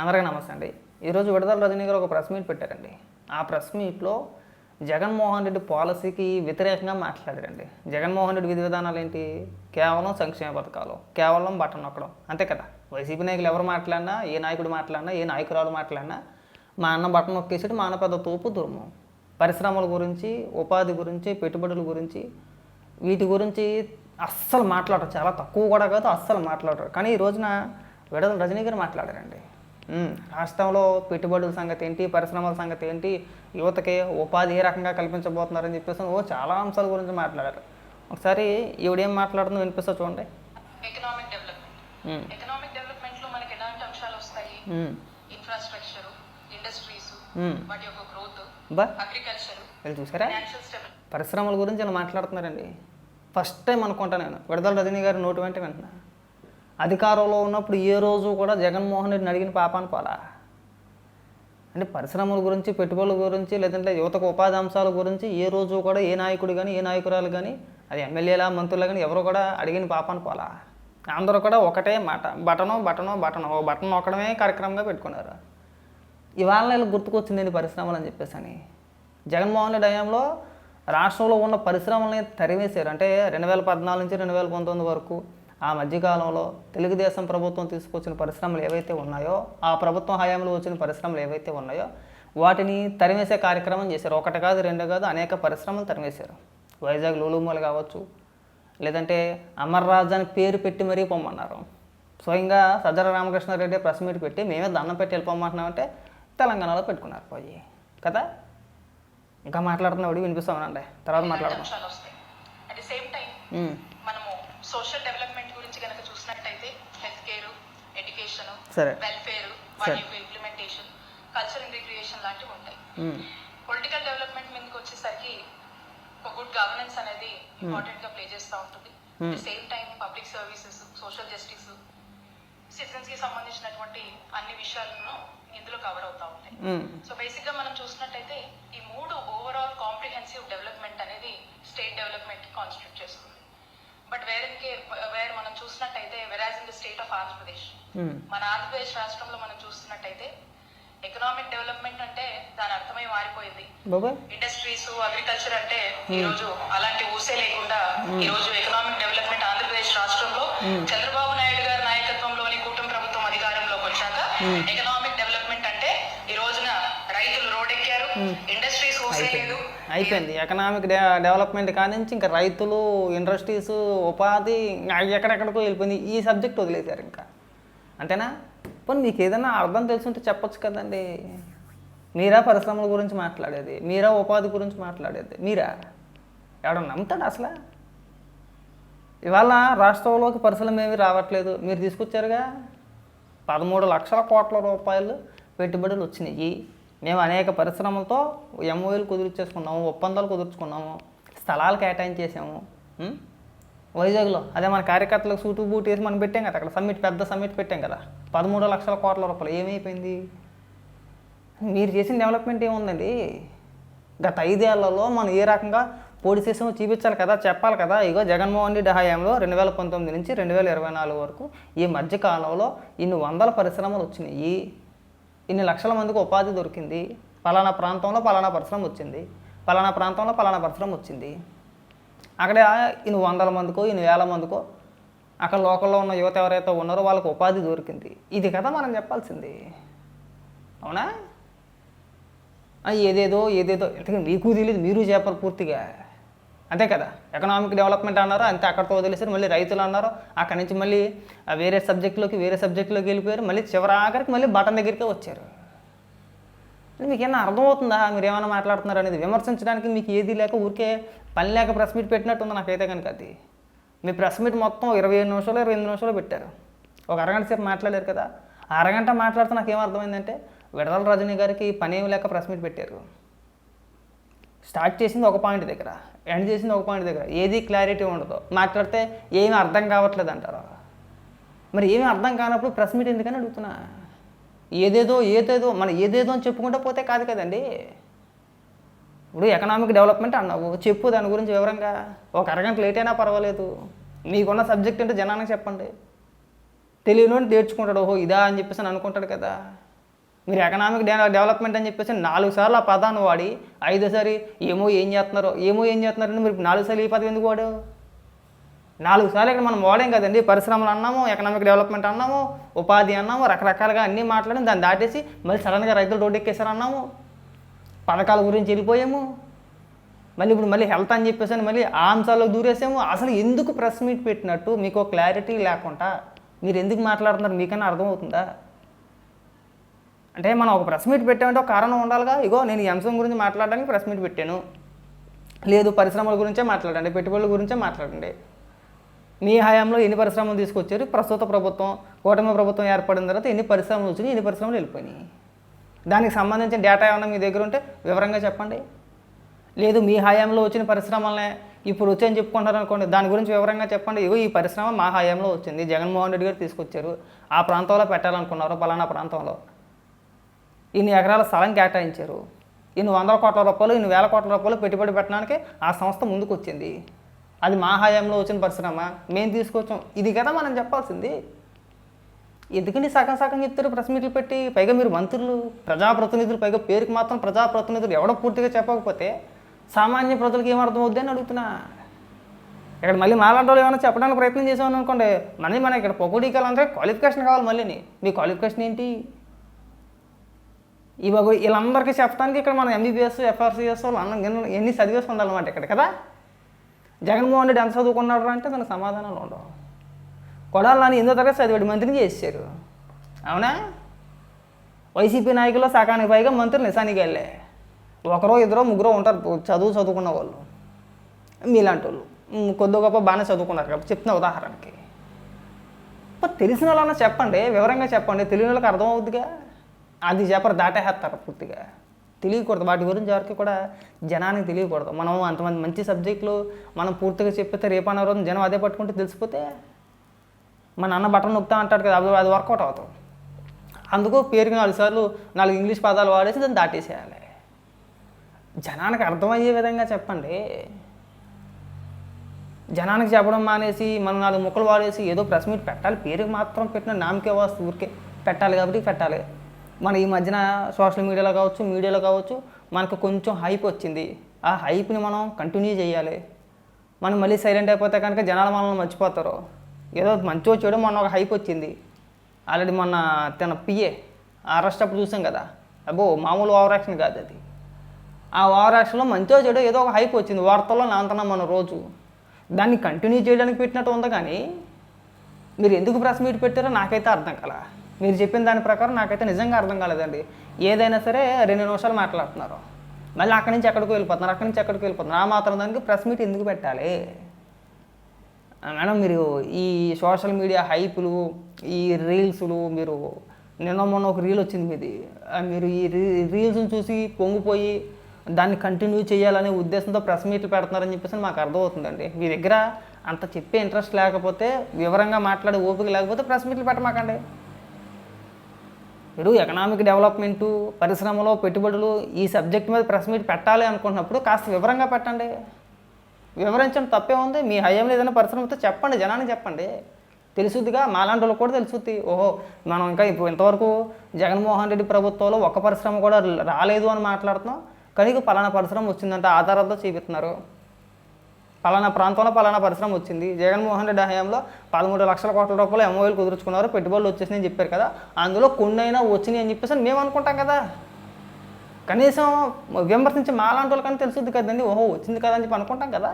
అందరికీ నమస్తే అండి. ఈరోజు విడుదల రజనీ గారు ఒక ప్రెస్ మీట్ పెట్టారండి. ఆ ప్రెస్ మీట్లో జగన్మోహన్ రెడ్డి పాలసీకి వ్యతిరేకంగా మాట్లాడారండి. జగన్మోహన్ రెడ్డి విధి విధానాలు ఏంటి? కేవలం సంక్షేమ పథకాలు కేవలం బటన్ నొక్కడం అంతే కదా? వైసీపీ నాయకులు ఎవరు మాట్లాడినా ఏ నాయకుడు మాట్లాడినా ఏ నాయకురాలు మాట్లాడినా మా అన్న బటన్ నొక్కేసాడు మా అన్న పెద్ద తోపు దుర్మం. పరిశ్రమల గురించి ఉపాధి గురించి పెట్టుబడుల గురించి వీటి గురించి అస్సలు మాట్లాడరు. చాలా తక్కువ కూడా కాదు అస్సలు మాట్లాడరు. కానీ ఈ రోజున విడదల రజనీ గారు మాట్లాడారండి. రాష్ట్రంలో పెట్టుబడుల సంగతి ఏంటి పరిశ్రమల సంగతి ఏంటి యువతకి ఉపాధి ఏ రకంగా కల్పించబోతున్నారని చెప్పేసి ఓ చాలా అంశాల గురించి మాట్లాడారు. ఒకసారి ఈవిడేం మాట్లాడుతుందో వినిపిస్తా చూడండి. ఎకనామిక్ డెవలప్మెంట్ ఎకనామిక్ డెవలప్మెంట్లో మనకి ఎలాంటి అంశాలు వస్తాయి? Infrastructure industries um. వాటి యొక్క గ్రోత్ అగ్రికల్చర్ వీళ్ళు చూసారా? పరిశ్రమల గురించి ఇలా మాట్లాడుతున్నారండి. ఫస్ట్ టైం అనుకుంటా నేను. విడుదల రజనీ గారి నోటి వెంట వింటున్నా. అధికారంలో ఉన్నప్పుడు ఏ రోజు కూడా జగన్మోహన్ రెడ్డిని అడిగిన పాపాను పోలా? అంటే పరిశ్రమల గురించి పెట్టుబడుల గురించి లేదంటే యువతకు ఉపాధి అంశాల గురించి ఏ రోజు కూడా ఏ నాయకుడు కానీ ఏ నాయకురాలు కానీ అది ఎమ్మెల్యేలా మంత్రులు కానీ ఎవరు కూడా అడిగిన పాపాను పోలా? అందరూ కూడా ఒకటే మాట బటను బటను బటను ఓ బటన్ నొక్కడమే కార్యక్రమంగా పెట్టుకున్నారు. ఇవాళ నెల గుర్తుకొచ్చిందండి పరిశ్రమలు అని చెప్పేసి అని. జగన్మోహన్ రెడ్డి హయాంలో రాష్ట్రంలో ఉన్న పరిశ్రమల్ని తరివేశారు అంటే రెండు వేల పద్నాలుగు నుంచి రెండు వేల పంతొమ్మిది వరకు ఆ మధ్యకాలంలో తెలుగుదేశం ప్రభుత్వం తీసుకొచ్చిన పరిశ్రమలు ఏవైతే ఉన్నాయో ఆ ప్రభుత్వం హయాంలో వచ్చిన పరిశ్రమలు ఏవైతే ఉన్నాయో వాటిని తరిమేసే కార్యక్రమం చేశారు. ఒకటి కాదు రెండు కాదు అనేక పరిశ్రమలు తరిమేశారు. వైజాగ్ లూలుమూలు కావచ్చు లేదంటే అమర్ రాజ్ అని పేరు పెట్టి మరీ పొమ్మన్నారు. స్వయంగా సజ్జల రామకృష్ణారెడ్డి ప్రెస్ మీట్ పెట్టి మేమే దండం పెట్టి వెళ్ళిపోమంటున్నామంటే తెలంగాణలో పెట్టుకున్నారు పోయి. కదా? ఇంకా మాట్లాడుతున్నాడు వినిపిస్తామనండి తర్వాత మాట్లాడదాం. మనము సోషల్ డెవలప్మెంట్ గురించి కనుక చూసినట్టయితే హెల్త్ కేర్ ఎడ్యుకేషన్ సరే. వెల్ఫేర్ వాటి యొక్క ఇంప్లిమెంటేషన్ కల్చర్ అండ్ రిక్రియేషన్ లాంటివి ఉంటాయి. పొలిటికల్ డెవలప్మెంట్ మీదకి వచ్చేసరికి ఒక గుడ్ గవర్నెన్స్ అనేది ఇంపార్టెంట్గా ప్లే చేస్తూ ఉంటుంది. Same time public services social justice సిటిజన్స్కి సంబంధించినటువంటి అన్ని విషయాలను ఇందులో కవర్ అవుతా ఉంటాయి. సో బేసిక్గా మనం చూసినట్టయితే ఈ మూడు ఓవరాల్ కాంప్రిహెన్సివ్ డెవలప్మెంట్ అనేది స్టేట్ డెవలప్మెంట్కి కాన్స్టిట్యూట్ చేస్తుంది. బట్ వేరే వేరే మనం చూసినట్టయితే average in the state of Andhra Pradesh మన ఆంధ్రప్రదేశ్ రాష్ట్రంలో మనం చూస్తున్నట్టయితే ఎకనామిక్ డెవలప్మెంట్ అంటే దాని అర్థమై మారిపోయింది. ఇండస్ట్రీస్ అగ్రికల్చర్ అంటే ఈ రోజు అలాంటి ఊసే లేకుండా ఈ రోజు ఎకనామిక్ డెవలప్మెంట్ ఆంధ్రప్రదేశ్ రాష్ట్రంలో చంద్రబాబు నాయుడు గారి నాయకత్వంలోని కూటమి ప్రభుత్వం అధికారంలోకి వచ్చాక ఎకనామిక్ డెవలప్మెంట్ అంటే ఈ రోజున రైతులు రోడ్డెక్కారు ఇండస్ట్రీస్ ఊసే లేదు. అయిపోయింది. ఎకనామిక్ డెవలప్మెంట్ కానించి ఇంకా రైతులు ఇండస్ట్రీస్ ఉపాధి ఎక్కడెక్కడికో వెళ్ళిపోయింది. ఈ సబ్జెక్ట్ వదిలేశారు ఇంకా. అంతేనా? పోనీ మీకు ఏదైనా అర్థం తెలుసుంటే చెప్పొచ్చు కదండి. మీరా పరిశ్రమల గురించి మాట్లాడేది మీరా ఉపాధి గురించి మాట్లాడేది మీరా? ఎవడ నమ్ముతాడు అసలు? ఇవాళ రాష్ట్రంలోకి పరిశ్రమ ఏమీ రావట్లేదు. మీరు తీసుకొచ్చారుగా? పదమూడు లక్షల కోట్ల రూపాయలు పెట్టుబడులు వచ్చినాయి. మేము అనేక పరిశ్రమలతో ఎంఓఏలు కుదుర్చేసుకున్నాము ఒప్పందాలు కుదుర్చుకున్నాము స్థలాలు కేటాయించేసాము వైజాగ్లో. అదే మన కార్యకర్తలకు సూటు బూట్ వేసి మనం పెట్టాం కదా అక్కడ సమ్మిట్ పెద్ద సమ్మిట్ పెట్టాం కదా. పదమూడు లక్షల కోట్ల రూపాయలు ఏమైపోయింది? మీరు చేసిన డెవలప్మెంట్ ఏముందండి? గత ఐదేళ్ళలో మనం ఏ రకంగా పోటీ చేసామో చూపించాలి కదా చెప్పాలి కదా. ఇగో జగన్మోహన్ రెడ్డి హయాంలో రెండు వేల పంతొమ్మిది నుంచి రెండు వేల ఇరవై నాలుగు వరకు ఈ మధ్య కాలంలో ఇన్ని వందల పరిశ్రమలు వచ్చినాయి. ఇన్ని లక్షల మందికి ఉపాధి దొరికింది. పలానా ప్రాంతంలో పలానా పరిశ్రమ వచ్చింది. పలానా ప్రాంతంలో పలానా పరిశ్రమ వచ్చింది. అక్కడ ఈయన వందల మందికో ఈయన వేల మందికో అక్కడ లోకల్లో ఉన్న యువత ఎవరైతే ఉన్నారో వాళ్ళకి ఉపాధి దొరికింది. ఇది కదా మనం చెప్పాల్సింది. అవునా? ఏదేదో ఏదేదో ఇంతకీ మీకు తెలియదు మీరు చెప్పరు పూర్తిగా. అంతే కదా? ఎకనామిక్ డెవలప్మెంట్ అన్నారు అంతే అక్కడితో వదిలేసారు మళ్ళీ రైతులు అన్నారు అక్కడి నుంచి మళ్ళీ వేరే సబ్జెక్టులోకి వేరే సబ్జెక్టులోకి వెళ్ళిపోయారు మళ్ళీ చివరి ఆఖరికి మళ్ళీ బటన్ దగ్గరికే వచ్చారు. మీకు ఏమన్నా అర్థమవుతుందా? మీరు ఏమైనా మాట్లాడుతున్నారు అనేది విమర్శించడానికి మీకు ఏది లేక ఊరికే పని లేక ప్రెస్ మీట్ పెట్టినట్టుంది నాకైతే కనుక అది. మీ ప్రెస్ మీట్ మొత్తం ఇరవై ఏడు నిమిషాలు ఇరవై ఎనిమిది నిమిషాలు పెట్టారు. ఒక అరగంట సేపు మాట్లాడారు కదా. అరగంట మాట్లాడితే నాకు ఏం అర్థమైందంటే విడదల రజనీ గారికి పని ఏమి లేక ప్రెస్ మీట్ పెట్టారు. స్టార్ట్ చేసింది ఒక పాయింట్ దగ్గర ఎండ్ చేసింది ఒక పాయింట్ దగ్గర. ఏది క్లారిటీ ఉండదు. మాట్లాడితే ఏమీ అర్థం కావట్లేదు అంటారు మరి ఏమీ అర్థం కానప్పుడు ప్రెస్ మీట్ ఎందుకని అడుగుతున్నా? ఏదేదో ఏదేదో మన ఏదేదో అని చెప్పుకుంటూ పోతే కాదు కదండి. ఇప్పుడు ఎకనామిక్ డెవలప్మెంట్ అన్నావు. చెప్పు దాని గురించి వివరంగా. ఒక అరగంట లేట్ అయినా పర్వాలేదు. మీకున్న సబ్జెక్ట్ అంటే జనానికి చెప్పండి. తెలియని నేర్చుకుంటాడు ఓహో ఇదా అని చెప్పేసి అని అనుకుంటాడు కదా. మీరు ఎకనామిక్ డె- డెవలప్మెంట్ అని చెప్పేసి నాలుగు సార్లు ఆ పదాన్ని వాడి ఐదోసారి ఏమో ఏం చేస్తున్నారో ఏమో ఏం చేస్తున్నారని మీరు నాలుగు సార్లు ఈ పదం ఎందుకు వాడావు? నాలుగు సార్లు ఇక్కడ మనం వాడాం కదండి. పరిశ్రమలు అన్నాము ఎకనామిక్ డెవలప్మెంట్ అన్నాము ఉపాధి అన్నాము రకరకాలుగా అన్నీ మాట్లాడి దాన్ని దాటేసి మళ్ళీ సడన్గా రైతులు రోడ్డు ఎక్కేసారు అన్నాము. పథకాల గురించి వెళ్ళిపోయాము. మళ్ళీ ఇప్పుడు మళ్ళీ హెల్త్ అని చెప్పేసి అని మళ్ళీ ఆ అంశాల్లో దూరేసాము. అసలు ఎందుకు ప్రెస్ మీట్ పెట్టినట్టు మీకు క్లారిటీ లేకుండా మీరు ఎందుకు మాట్లాడుతున్నారు? మీకన్నా అర్థమవుతుందా? అంటే మనం ఒక ప్రెస్ మీట్ పెట్టామంటే ఒక కారణం ఉండాలిగా. ఇగో నేను ఈ అంశం గురించి మాట్లాడడానికి ప్రెస్ మీట్ పెట్టాను. లేదు పరిశ్రమల గురించే మాట్లాడండి పెట్టుబడుల గురించే మాట్లాడండి. మీ హయాంలో ఎన్ని పరిశ్రమలు తీసుకొచ్చారు? ప్రస్తుత ప్రభుత్వం కూటమి ప్రభుత్వం ఏర్పడిన తర్వాత ఎన్ని పరిశ్రమలు వచ్చినాయి? ఎన్ని పరిశ్రమలు వెళ్ళిపోయినాయి? దానికి సంబంధించిన డేటా ఏమైనా మీ దగ్గర ఉంటే వివరంగా చెప్పండి. లేదు మీ హయాంలో వచ్చిన పరిశ్రమలనే ఇప్పుడు వచ్చాయని చెప్పుకుంటారు అనుకోండి దాని గురించి వివరంగా చెప్పండి. ఇగో ఈ పరిశ్రమ మా హయాంలో వచ్చింది. జగన్మోహన్ రెడ్డి గారు తీసుకొచ్చారు. ఆ ప్రాంతంలో పెట్టాలనుకున్నారు పలానా ప్రాంతంలో. ఇన్ని ఎకరాల స్థలం కేటాయించారు. ఇన్ని వందల కోట్ల రూపాయలు ఇన్ని వేల కోట్ల రూపాయలు పెట్టుబడి పెట్టడానికి ఆ సంస్థ ముందుకు వచ్చింది అది మా హయాంలో వచ్చిన పరిశ్రమ మేము తీసుకొచ్చాం. ఇది కదా మనం చెప్పాల్సింది. ఎందుకండి సగం సగం చెప్తారు ప్రెస్ మీట్లు పెట్టి? పైగా మీరు మంత్రులు ప్రజాప్రతినిధులు పైగా పేరుకి మాత్రం ప్రజాప్రతినిధులు ఎవడో పూర్తిగా చెప్పకపోతే సామాన్య ప్రజలకు ఏమర్థమవుద్ది అని అడుగుతున్నా. ఇక్కడ మళ్ళీ మాలాంటి వాళ్ళు ఏమైనా చెప్పడానికి ప్రయత్నం చేసామని అనుకోండి. మళ్ళీ మన ఇక్కడ పొగుడీకాలంటే క్వాలిఫికేషన్ కావాలి మళ్ళీని. మీ క్వాలిఫికేషన్ ఏంటి? ఇవాగ వీళ్ళందరికీ చెప్పడానికి ఇక్కడ మనం ఎంబీబీఎస్ ఎఫ్ఆర్సీఎస్ వాళ్ళు ఎన్ని చదివేసి ఉండాలన్నమాట ఇక్కడ కదా? జగన్మోహన్ రెడ్డి ఎంత చదువుకున్నాడు అంటే దానికి సమాధానాలు ఉండవు. కొడాలని ఎనిమిదో తరగతి చదివాడు మంత్రిని చేశారు. అవునా? వైసీపీ నాయకులు సగానికి పైగా మంత్రులు నిశానికి వెళ్ళే. ఒకరో ఇద్దరో ముగ్గురో ఉంటారు చదువు చదువుకున్న వాళ్ళు. మీలాంటి వాళ్ళు కొద్ది గొప్ప బాగానే చదువుకున్నారు కాబట్టి చెప్తున్న ఉదాహరణకి. తెలిసిన వాళ్ళన్నా చెప్పండి వివరంగా చెప్పండి. తెలియని వాళ్ళకి అర్థమవుద్దిగా. అది చెప్పరు దాటేస్తారు పూర్తిగా. తెలియకూడదు. వాటి గురించి ఎవరికి కూడా జనానికి తెలియకూడదు. మనం అంతమంది మంచి సబ్జెక్టులు మనం పూర్తిగా చెప్పితే రేపన్న రోజు జనం అదే పట్టుకుంటే తెలిసిపోతే మా నాన్న బటన్ నొక్కుతా అంటాడు కదా అది అది వర్కౌట్ అవుతాం అందుకు పేరుకి నాలుగు సార్లు నాలుగు ఇంగ్లీష్ పదాలు వాడేసి దాన్ని దాటేసేయాలి. జనానికి అర్థమయ్యే విధంగా చెప్పండి. జనానికి చెప్పడం మానేసి మనం నాలుగు ముక్కలు వాడేసి ఏదో ప్రెస్ మీట్ పెట్టాలి. పేరుకి మాత్రం పెట్టిన నామకే వస్తు ఊరికే పెట్టాలి కాబట్టి పెట్టాలి. మన ఈ మధ్యన సోషల్ మీడియాలో కావచ్చు మీడియాలో కావచ్చు మనకు కొంచెం హైప్ వచ్చింది. ఆ హైప్ని మనం కంటిన్యూ చేయాలి. మనం మళ్ళీ సైలెంట్ అయిపోతే కనుక జనాలు మనల్ని మర్చిపోతారు. ఏదో మంచిగా చెడు మొన్న ఒక హైప్ వచ్చింది. ఆల్రెడీ మొన్న తన పిఏ అరెస్ట్ అప్పుడు చూసాం కదా. అబ్బో మామూలు ఓవర్ యాక్షన్ కాదు అది. ఆ ఓవర్ యాక్షన్లో మంచిగా చెడు ఏదో ఒక హైప్ వచ్చింది. వార్తల్లో నాంతనం మన రోజు. దాన్ని కంటిన్యూ చేయడానికి పెట్టినట్టు ఉంది కానీ మీరు ఎందుకు ప్రెస్ మీట్ పెట్టారో నాకైతే అర్థం కదా మీరు చెప్పిన దాని ప్రకారం నాకైతే నిజంగా అర్థం కాలేదండి. ఏదైనా సరే రెండు నిమిషాలు మాట్లాడుతున్నారు. మళ్ళీ అక్కడి నుంచి ఎక్కడికి వెళ్ళిపోతున్నారు అక్కడి నుంచి ఎక్కడికి వెళ్ళిపోతున్నారు. ఆ మాత్రం దానికి ప్రెస్ మీట్ ఎందుకు పెట్టాలి? మేడం మీరు ఈ సోషల్ మీడియా హైపులు ఈ రీల్స్లు మీరు నిన్న మొన్న ఒక రీల్ వచ్చింది మీది. మీరు ఈ రీ రీల్స్ని చూసి పొంగిపోయి దాన్ని కంటిన్యూ చేయాలనే ఉద్దేశంతో ప్రెస్ మీట్లు పెడుతున్నారని చెప్పేసి మాకు అర్థమవుతుందండి. మీ దగ్గర అంత చెప్పే ఇంట్రెస్ట్ లేకపోతే వివరంగా మాట్లాడే ఓపిక లేకపోతే ప్రెస్ మీట్లు పెట్టమాకండి. మీరు ఎకనామిక్ డెవలప్మెంటు పరిశ్రమలో పెట్టుబడులు ఈ సబ్జెక్ట్ మీద ప్రెస్ మీట్ పెట్టాలి అనుకుంటున్నప్పుడు కాస్త వివరంగా పెట్టండి. వివరించడం తప్పే ఉంది. మీ హయాంలో ఏదైనా పరిశ్రమతో చెప్పండి జనానికి చెప్పండి. తెలుసుద్దిగా మాలాంటి వాళ్ళకి కూడా తెలుసుద్ది. ఓహో మనం ఇంకా ఇప్పుడు ఇంతవరకు జగన్మోహన్ రెడ్డి ప్రభుత్వంలో ఒక్క పరిశ్రమ కూడా రాలేదు అని మాట్లాడుతున్నాం. కానీ పలానా పరిశ్రమ వచ్చిందంటే ఆధారాలతో చూపిస్తున్నారు. పలానా ప్రాంతంలో పలానా పరిశ్రమ వచ్చింది. జగన్మోహన్ రెడ్డి హయాంలో పదమూడు లక్షల కోట్ల రూపాయలు ఎంఓఎలు కుదుర్చుకున్నారు. పెట్టుబడులు వచ్చేసినాయని చెప్పారు కదా. అందులో కొన్నైనా వచ్చినాయి అని చెప్పేసి మేము అనుకుంటాం కదా. కనీసం విమర్శించి మాలాంటి వాళ్ళకన్నా తెలుసుద్ది కదండి. ఓహో వచ్చింది కదా అని చెప్పి అనుకుంటాం కదా.